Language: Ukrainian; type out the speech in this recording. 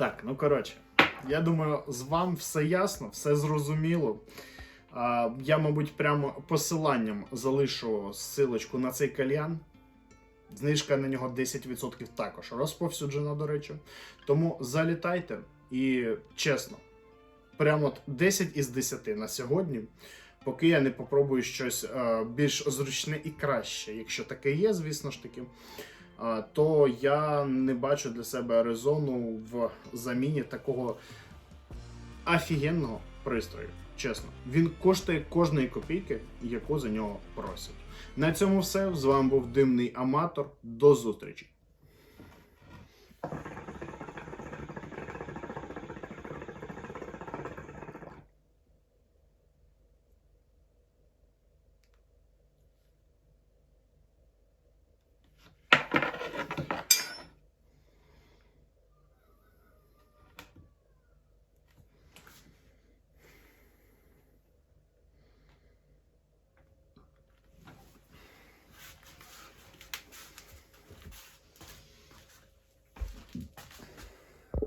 Так, ну коротше, я думаю, з вам все ясно, все зрозуміло. Я, мабуть, прямо посиланням залишу ссылочку на цей кальян. Знижка на нього 10% також розповсюджена, до речі. Тому залітайте і чесно, прямо от 10 із 10 на сьогодні. Поки я не попробую щось е, більш зручне і краще, якщо таке є, звісно ж таки, то я не бачу для себе резону в заміні такого офігенного пристрою. Чесно, він коштує кожної копійки, яку за нього просять. На цьому все. З вами був Димний Аматор. До зустрічі!